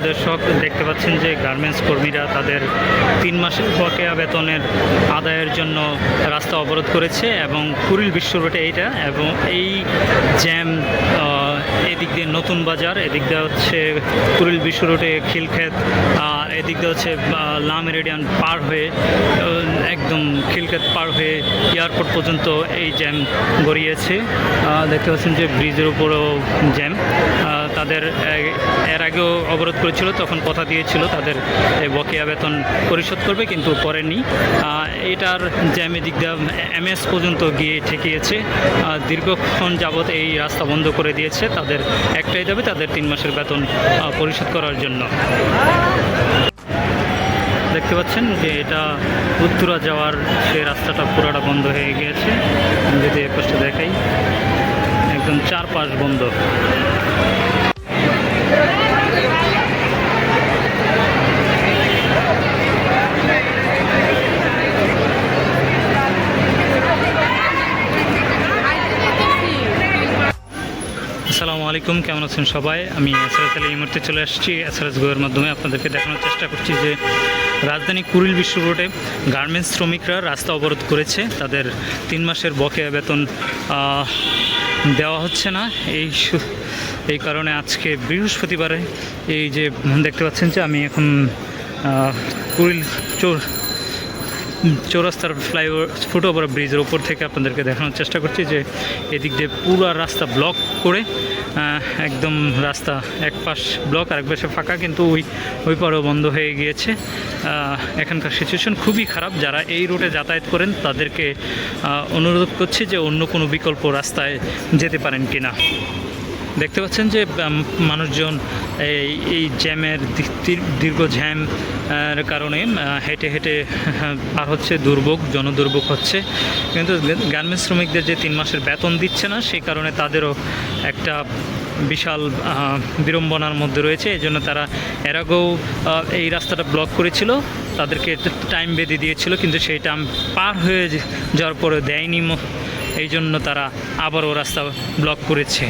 সুপ্রিয় দর্শক দেখতে পাচ্ছেন যে গার্মেন্টস কর্মীরা তাদের তিন মাসের বকেয়া বেতনের আদায়ের জন্য রাস্তা অবরোধ করেছে এবং কুড়িল বিশ্ব রোডে এইটা এবং এই জ্যাম এদিক দিয়ে নতুন বাজার, এদিক দিয়ে হচ্ছে কুড়িল বিশ্ব রোডে খিলক্ষেত এদিক দিয়ে হচ্ছে লা মেরিডিয়ান পার হয়ে একদম খিলক্ষেত পার হয়ে এয়ারপোর্ট পর্যন্ত এই জ্যাম গড়িয়েছে। দেখতে পাচ্ছেন যে ব্রিজের উপরেও জ্যাম। তাদের এর আগেও অবরোধ করেছিল, তখন কথা দিয়েছিল, তাদের এই বকেয়া বেতন পরিশোধ করবে, কিন্তু করেনি। এটার জ্যাম এদিক দিয়ে এমএস পর্যন্ত গিয়ে ঠেকিয়েছে। দীর্ঘক্ষণ যাবৎ এই রাস্তা বন্ধ করে দিয়েছে, তাদের একটাই দাবি, তাদের তিন মাসের বেতন পরিশোধ করার জন্য। দেখতে পাচ্ছেন যে এটা উত্তরা যাওয়ার সেই রাস্তাটা পুরাটা বন্ধ হয়ে গিয়েছে। যদি এ দেখাই, একদম চারপাশ বন্ধ। আসসালামু আলাইকুম, কেমন আছেন সবাই? আমি এসআরএস আলী এই মুহূর্তে চলে আসছি এসআরএস গোয়ের মাধ্যমে। আপনাদেরকে দেখানোর চেষ্টা করছি যে রাজধানী কুড়িল বিশ্ব রোডে গার্মেন্টস শ্রমিকরা রাস্তা অবরোধ করেছে। তাদের তিন মাসের বকেয়া বেতন দেওয়া হচ্ছে না। এই এই কারণে আজকে বৃহস্পতিবারে এই যে দেখতে পাচ্ছেন যে আমি এখন কুড়িল চোর চৌরাস্তার ফ্লাইওভার ফুটওভার ব্রিজের ওপর থেকে আপনাদেরকে দেখানোর চেষ্টা করছি যে এদিক দিয়ে পুরো রাস্তা ব্লক করে একদম রাস্তা এক পাশ ব্লক আর এক পাশে ফাঁকা, কিন্তু ওই ওই পারেও বন্ধ হয়ে গিয়েছে। এখানকার সিচুয়েশন খুবই খারাপ। যারা এই রুটে যাতায়াত করেন, তাদেরকে অনুরোধ করছি যে অন্য কোনো বিকল্প রাস্তায় যেতে পারেন কিনা। দেখতে পাচ্ছেন যে মানুষজন এই জ্যামের দীর্ঘ জ্যাম কারণে হেঁটে হেঁটে, পার হচ্ছে, দুর্ভোগ, জনদুর্ভোগ হচ্ছে। কিন্তু গার্মেন্টস শ্রমিকদের যে তিন মাসের বেতন দিচ্ছে না, সেই কারণে তাদেরও একটা বিশাল বিড়ম্বনার মধ্যে রয়েছে। এই জন্য তারা এর আগেও এই রাস্তাটা ব্লক করেছিল। তাদেরকে টাইম বেঁধে দিয়েছিল, কিন্তু সেই টাইম পার হয়ে যাওয়ার পরে দেয়নি এই জন্য তারা আবারও রাস্তা ব্লক করেছে।